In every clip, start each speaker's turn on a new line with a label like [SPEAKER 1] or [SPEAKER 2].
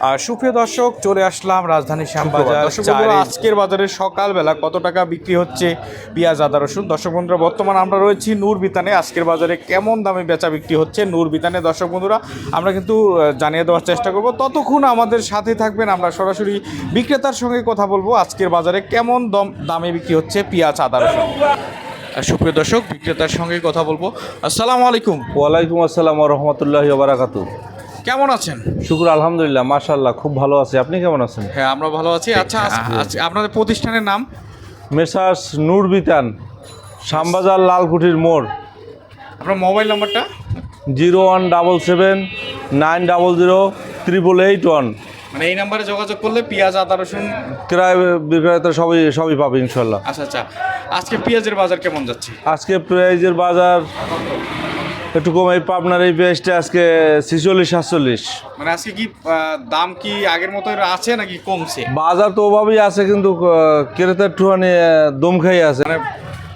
[SPEAKER 1] আর সুপ্রিয় দর্শক চলে আসলাম রাজধানী শ্যামবাজার চারে-
[SPEAKER 2] আজকের বাজারে সকালবেলা কত টাকা বিক্রি হচ্ছে? পেঁয়াজ আদা রসুন। দর্শক বন্ধুরা বর্তমান আমরা রয়েছি নূর বিতানে। আজকের বাজারে কেমন দামে বেচা বিক্রি হচ্ছে নূর বিতানে? দর্শক বন্ধুরা আমরা কিন্তু জানিয়ে দেওয়ার চেষ্টা করব। ততক্ষণ আমাদের সাথে থাকবেন আমরা সরাসরি বিক্রেতার সঙ্গে কথা বলব। আজকের বাজারে কেমন দম দামে বিক্রি হচ্ছে পেঁয়াজ আদা রসুন? আর সুপ্রিয় দর্শক বিক্রেতার সঙ্গে কথা বলব। আসসালামু আলাইকুম।
[SPEAKER 3] ওয়ালাইকুম আসসালাম রহমতুল্লাহ বারাকাত
[SPEAKER 2] কেমন আছেন?
[SPEAKER 3] শুকুর আলহামদুলিল্লাহ মাশাল্লাহ খুব ভালো আছে। আপনি কেমন আছেন?
[SPEAKER 2] হ্যাঁ আমরা ভালো আছি। আচ্ছা আজ- আপনাদের প্রতিষ্ঠানের নাম?
[SPEAKER 3] মেসার্স নূর বিতান শ্যামবাজার লালকুঠির মোড়।
[SPEAKER 2] আপনার মোবাইল নাম্বারটা?
[SPEAKER 3] Zero one double seven nine double zero triple eight one.
[SPEAKER 2] মানে এই নাম্বারে যোগাযোগ করলে পেঁয়াজ আদা রসুন?
[SPEAKER 3] ক্রয় বিক্রয়তা সবই সবই পাবে ইনশাল্লাহ
[SPEAKER 2] আচ্ছা আচ্ছা। আজকে পেঁয়াজের বাজার কেমন যাচ্ছে?
[SPEAKER 3] আজকে প্রাইজের বাজার একটু কম পাবনার এই পেঁয়াজটা আজকে ছিচল্লিশ সাতচল্লিশ।
[SPEAKER 2] মানে আজকে কি দাম কি আগের মতো আছে নাকি কমছে?
[SPEAKER 3] বাজার তো ওভাবেই আছে কিন্তু ক্রেতার আহ, দম খাই আছে।
[SPEAKER 2] মানে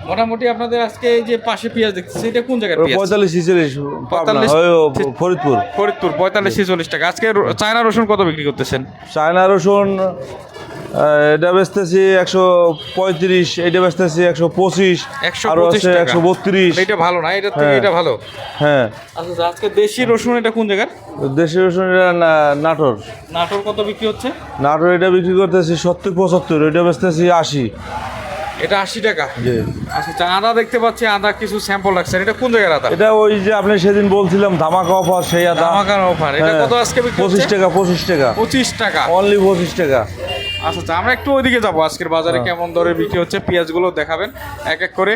[SPEAKER 2] মোটামুটি আপনাদের আজকে এই যে পাশে পেঁয়াজ দেখতেছি এটা কোন জায়গার পেঁয়াজ?
[SPEAKER 3] পঁয়তাল্লিশ ছিচল্লিশ পাবনা
[SPEAKER 2] 45
[SPEAKER 3] ফরিদপুর।
[SPEAKER 2] ফরিদপুর পঁয়তাল্লিশ ছেচল্লিশ টাকা। আজকে চায়না রসুন কত বিক্রি করতেছেন?
[SPEAKER 3] চায়না রসুন এটা বেচতেছি একশো পঁয়ত্রিশ এটা বেচতেছি একশো পঁচিশ
[SPEAKER 2] 125
[SPEAKER 3] আরও আছে একশো বত্রিশ।
[SPEAKER 2] এটা ভালো না? এটা থেকে
[SPEAKER 3] হ্যাঁ।
[SPEAKER 2] এটা ভালো?
[SPEAKER 3] হ্যাঁ।
[SPEAKER 2] আচ্ছা আচ্ছা, আজকে দেশি রসুন এটা কোন জায়গার?
[SPEAKER 3] দেশি রসুন এটা না- নাটোর।
[SPEAKER 2] নাটোর কত বিক্রি হচ্ছে?
[SPEAKER 3] নাটোর এটা বিক্রি করতেছি সত্তর পঁচাত্তর এটা বেচতেছি আশি।
[SPEAKER 2] এটা আশি টাকা?
[SPEAKER 3] জি।
[SPEAKER 2] আচ্ছা আচ্ছা, আদা দেখতে পাচ্ছি আদা কিছু স্যাম্পল রাখছেন। এটা কোন জায়গার আদা?
[SPEAKER 3] এটা ওই যে আপনি সেদিন বলছিলাম ধামাকা অফার সেই আদা।
[SPEAKER 2] ধামাকার অফার এটা
[SPEAKER 3] হ্যাঁ,
[SPEAKER 2] কত আজকে
[SPEAKER 3] পঁচিশ টাকা পঁচিশ টাকা।
[SPEAKER 2] পঁচিশ টাকা।
[SPEAKER 3] অনলি পঁচিশ টাকা।
[SPEAKER 2] আচ্ছা আচ্ছা আমরা একটু ওইদিকে যাব। আজকের বাজারে
[SPEAKER 3] হ্যাঁ।
[SPEAKER 2] কেমন দরে বিক্রি হচ্ছে পেঁয়াজগুলো দেখাবেন। এক এক করে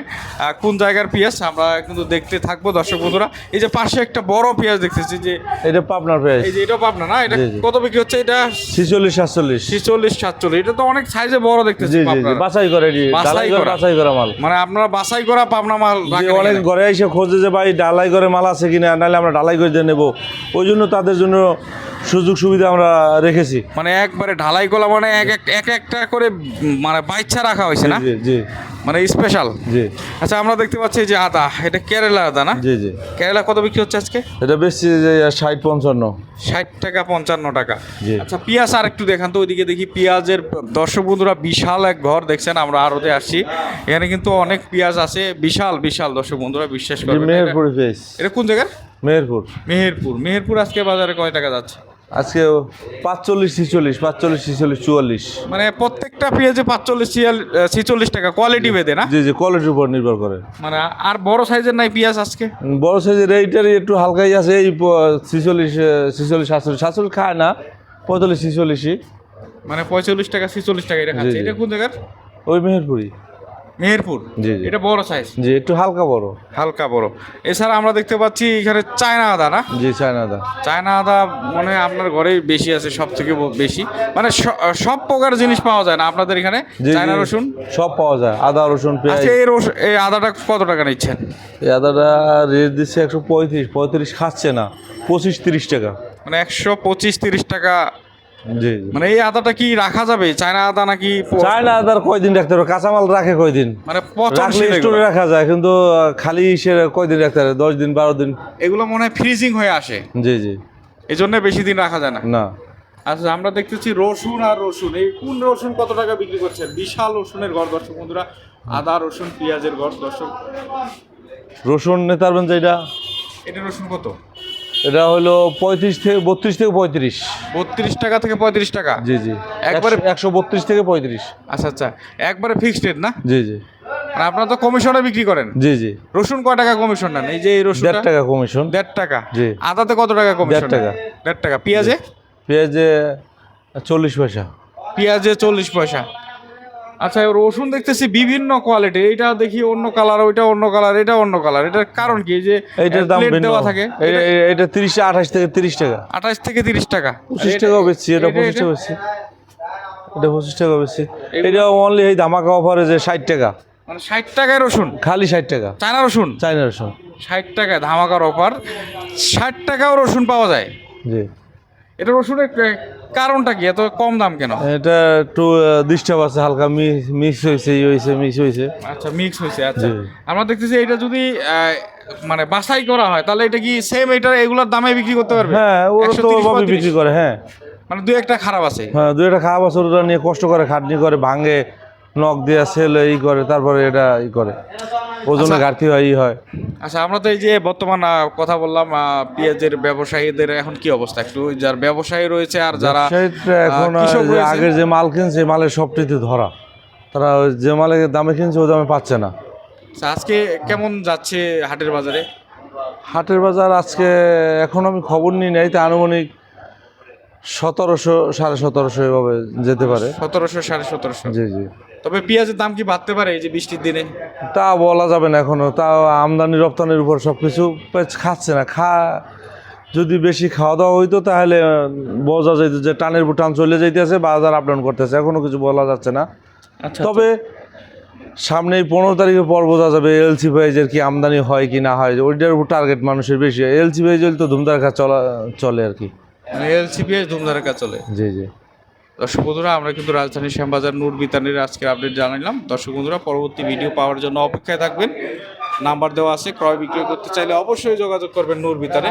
[SPEAKER 2] কোন জায়গার পেঁয়াজ আমরা কিন্তু দেখতে থাকব দর্শক বন্ধুরা। এই যে পাশে একটা বড় পেঁয়াজ দেখতেছি যে
[SPEAKER 3] এটা পাবনার পেঁয়াজ।
[SPEAKER 2] এই যে এটা পাবনা না? এটা। কত বিক্রি হচ্ছে? এটা
[SPEAKER 3] ছিচল্লিশ সাতচল্লিশ।
[SPEAKER 2] ছিচল্লিশ সাতচল্লিশ। এটা তো অনেক সাইজে বড় দেখতেছি।
[SPEAKER 3] বাছাই করে
[SPEAKER 2] বাছাই
[SPEAKER 3] করে
[SPEAKER 2] করা।
[SPEAKER 3] বাছাই করা মাল।
[SPEAKER 2] মানে আপনারা বাছাই করা পাবনা মাল
[SPEAKER 3] অনেক ঘরে এসে খোঁজে যে ভাই ডালাই করে মাল আছে কিনা? নাহলে আমরা ডালাই করে নেব। ওই জন্য তাদের জন্য সুযোগ সুবিধা আমরা রেখেছি।
[SPEAKER 2] মানে একবারে ঢালাই কলা মানে এক এক এক একটা করে মানে বাইচ্ছা রাখা হয়েছে না?
[SPEAKER 3] জি
[SPEAKER 2] মানে স্পেশাল
[SPEAKER 3] জি।
[SPEAKER 2] আচ্ছা আমরা দেখতে পাচ্ছি যে আদা এটা কেরালা আদা না?
[SPEAKER 3] জি জি।
[SPEAKER 2] কেরালা কত বিক্রি হচ্ছে আজকে?
[SPEAKER 3] এটা বেশি ষাট পঞ্চান্ন।
[SPEAKER 2] ষাট টাকা পঞ্চান্ন টাকা। আচ্ছা পেঁয়াজ আর একটু দেখান তো ওইদিকে দেখি পেঁয়াজের দর্শক বন্ধুরা বিশাল এক ঘর দেখছেন আমরা আরতে আসছি। এখানে কিন্তু অনেক পেঁয়াজ আছে বিশাল বিশাল দর্শক বন্ধুরা বিশ্বাস করবেন।
[SPEAKER 3] মেহেরপুর
[SPEAKER 2] এটা কোন জায়গার?
[SPEAKER 3] মেহেরপুর।
[SPEAKER 2] মেহেরপুর। মেহেরপুর আজকে বাজারে কয় টাকা যাচ্ছে?
[SPEAKER 3] আজকে পাঁচচল্লিশ ছিচল্লিশ পাঁচচল্লিশ ছিচল্লিশ চুয়াল্লিশ।
[SPEAKER 2] মানে প্রত্যেকটা পেঁয়াজে পাঁচচল্লিশ ছিচল্লিশ টাকা কোয়ালিটি বেঁধে না?
[SPEAKER 3] জি জি কোয়ালিটির উপর নির্ভর করে।
[SPEAKER 2] মানে আর বড় সাইজের নাই পেঁয়াজ আজকে?
[SPEAKER 3] বড় সাইজের এইটারই একটু হালকাই আছে এই ছিচল্লিশ ছিচল্লিশ সাতচল্লিশ সাতচল্লিশ খায় না পঁয়তাল্লিশ ছিচল্লিশই।
[SPEAKER 2] মানে পঁয়তাল্লিশ টাকা ছিচল্লিশ টাকা এটা খাচ্ছে। এটা কোন জায়গার?
[SPEAKER 3] ওই মেহেরপুরি
[SPEAKER 2] মেহেরপুর। এটা বড় সাইজ
[SPEAKER 3] জি একটু হালকা বড়।
[SPEAKER 2] হালকা বড়। এছাড়া আমরা দেখতে পাচ্ছি এখানে চায়না আদা না?
[SPEAKER 3] জি চায়না আদা।
[SPEAKER 2] চায়না আদা মনে হয় আপনার ঘরেই বেশি আছে সব থেকে বেশি। মানে সব প্রকার জিনিস পাওয়া যায় না আপনাদের এখানে? চায়না রসুন?
[SPEAKER 3] সব পাওয়া যায়। আদা রসুন পেঁয়াজ।
[SPEAKER 2] আচ্ছা এই রসুন এই আদাটা কত টাকা নিচ্ছেন?
[SPEAKER 3] এই আদাটা রেট দিচ্ছে একশো পঁয়ত্রিশ। পঁয়ত্রিশ খাচ্ছে না। পঁচিশ তিরিশ টাকা।
[SPEAKER 2] মানে একশো পঁচিশ তিরিশ টাকা
[SPEAKER 3] জি
[SPEAKER 2] মানে এই আদাটা কি রাখা যাবে? চায়না আদা নাকি
[SPEAKER 3] চায়না আদার কয়দিন রাখতে পারবে কাঁচামাল রাখে কয়দিন?
[SPEAKER 2] মানে
[SPEAKER 3] রাখলে স্টোরে রাখা যায় কিন্তু খালি সে কয়দিন রাখতে পারে দশ দিন বারো দিন?
[SPEAKER 2] এগুলো মনে হয় ফ্রিজিং হয়ে আসে।
[SPEAKER 3] জি জি।
[SPEAKER 2] এই জন্য বেশি দিন রাখা যায় না।
[SPEAKER 3] না।
[SPEAKER 2] আচ্ছা আমরা দেখতেছি রসুন আর রসুন। এই কোন রসুন কত টাকা বিক্রি করছে বিশাল রসুনের ঘর দর্শক বন্ধুরা। আদা রসুন পেঁয়াজের ঘর দর্শক।
[SPEAKER 3] রসুন নিতে পারবেন যেটা?
[SPEAKER 2] এটা রসুন কত?
[SPEAKER 3] এটা হলো পঁয়ত্রিশ থেকে বত্রিশ থেকে পঁয়ত্রিশ।
[SPEAKER 2] বত্রিশ টাকা থেকে পঁয়ত্রিশ টাকা?
[SPEAKER 3] জি জি।
[SPEAKER 2] একবারে-
[SPEAKER 3] একশো বত্রিশ থেকে পঁয়ত্রিশ।
[SPEAKER 2] আচ্ছা আচ্ছা। একবারে ফিক্সড রেট না?
[SPEAKER 3] জি জি।
[SPEAKER 2] আর আপনারা তো কমিশনে বিক্রি করেন?
[SPEAKER 3] জি জি।
[SPEAKER 2] রসুন কয় টাকা কমিশন নেন? এই যে এই রসুন
[SPEAKER 3] দেড় টাকা কমিশন।
[SPEAKER 2] দেড় টাকা।
[SPEAKER 3] জি।
[SPEAKER 2] আদাতে কত টাকা কমিশন
[SPEAKER 3] দেড় টাকা।
[SPEAKER 2] দেড় টাকা। পেঁয়াজে?
[SPEAKER 3] পেঁয়াজে চল্লিশ পয়সা।
[SPEAKER 2] পেঁয়াজে চল্লিশ পয়সা। আচ্ছা রসুন দেখতেছি বিভিন্ন কোয়ালিটি এইটা দেখি অন্য কালার ওইটা অন্য কালার এটা অন্য কালার এটার কারণ কি? যে
[SPEAKER 3] এইটার দাম
[SPEAKER 2] দেওয়া থাকে।
[SPEAKER 3] এটা- এটা- এটা তিরিশ আঠাশ থেকে তিরিশ টাকা।
[SPEAKER 2] আঠাশ থেকে তিরিশ টাকা।
[SPEAKER 3] পঁচিশ
[SPEAKER 2] এটা-
[SPEAKER 3] টাকাও বেচছি এটা
[SPEAKER 2] এটা-
[SPEAKER 3] পঁচিশ টাকা বেচছি এটা পঁচিশ টাকা বেচছি এটা অনলি এই ধামাকা অফারে যে ষাট টাকা।
[SPEAKER 2] মানে ষাট টাকায় রসুন?
[SPEAKER 3] খালি ষাট টাকা।
[SPEAKER 2] চায়না রসুন?
[SPEAKER 3] চাইনা রসুন।
[SPEAKER 2] ষাট টাকায় ধামাকার অফার ষাট টাকাও রসুন পাওয়া যায়।
[SPEAKER 3] জি।
[SPEAKER 2] এটা রসুনের কারণটা কি? এত কম দাম কেন?
[SPEAKER 3] এটা একটু ডিস্টার্ব আছে হালকা মিক্স হয়েছে ই হয়েছে মিক্স হয়েছে।
[SPEAKER 2] আচ্ছা মিক্স হয়েছে আচ্ছা। আমরা দেখতেছি এটা যদি মানে বাছাই করা হয় তাহলে এটা কি সেম এটা এগুলোর দামে বিক্রি করতে পারবে?
[SPEAKER 3] হ্যাঁ ওরা তো
[SPEAKER 2] 130,
[SPEAKER 3] ওভাবে বিক্রি করে হ্যাঁ।
[SPEAKER 2] মানে দুই একটা খারাপ আছে।
[SPEAKER 3] হ্যাঁ দু একটা খারাপ আছে ওরা নিয়ে কষ্ট করে খাটনি করে ভাঙে নখ দিয়ে সেল ই করে তারপরে এটা ই করে। ওজনে ঘাটতি হয় ই হয়।
[SPEAKER 2] আচ্ছা আমরা তো এই যে বর্তমান কথা বললাম পেঁয়াজের ব্যবসায়ীদের এখন কি অবস্থা? একটু যার ব্যবসায়ী রয়েছে আর যারা
[SPEAKER 3] এখন আগের যে মাল কিনছে মালের সবটিতে ধরা। তারা ওই যে মালের দামে কিনছে ও দামে পাচ্ছে না।
[SPEAKER 2] আচ্ছা, আজকে কেমন যাচ্ছে হাটের বাজারে?
[SPEAKER 3] হাটের বাজার আজকে এখন আমি খবর নিই নাই তা আনুমানিক সতেরোশো সাড়ে সতেরোশো এভাবে যেতে পারে।
[SPEAKER 2] সতেরোশো সাড়ে সতেরোশো।
[SPEAKER 3] জি জি।
[SPEAKER 2] তবে পেঁয়াজের দাম কি বাড়তে পারে এই যে বৃষ্টির দিনে?
[SPEAKER 3] তা বলা যাবে না এখনও। তা আমদানি রপ্তানির উপর সব কিছু খাচ্ছে না। খা যদি বেশি খাওয়া দাওয়া হইতো তাহলে বোঝা যেত যে টানের উপর টান চলে যাইতেছে বাজার আপ ডাউন করতেছে। এখনও কিছু বলা যাচ্ছে না।
[SPEAKER 2] আচ্ছা
[SPEAKER 3] তবে সামনে এই পনেরো তারিখের পর বোঝা যাবে এলসি প্রাইজের কি আমদানি হয় কি না হয়। ওইটার উপর টার্গেট মানুষের বেশি। এলসি প্রাইজ তো ধুমধারকা চলা চলে আর কি।
[SPEAKER 2] মানে এলসি পেঁয়াজ ধুমধারাকা চলে।
[SPEAKER 3] জি জি।
[SPEAKER 2] দর্শক বন্ধুরা আমরা কিন্তু রাজধানী শ্যামবাজার নূর বিতানের আজকের আপডেট জানালাম দর্শক বন্ধুরা পরবর্তী ভিডিও পাওয়ার জন্য অপেক্ষায় থাকবেন। নাম্বার দেওয়া আছে ক্রয় বিক্রয় করতে চাইলে অবশ্যই যোগাযোগ করবেন নূর বিতানে।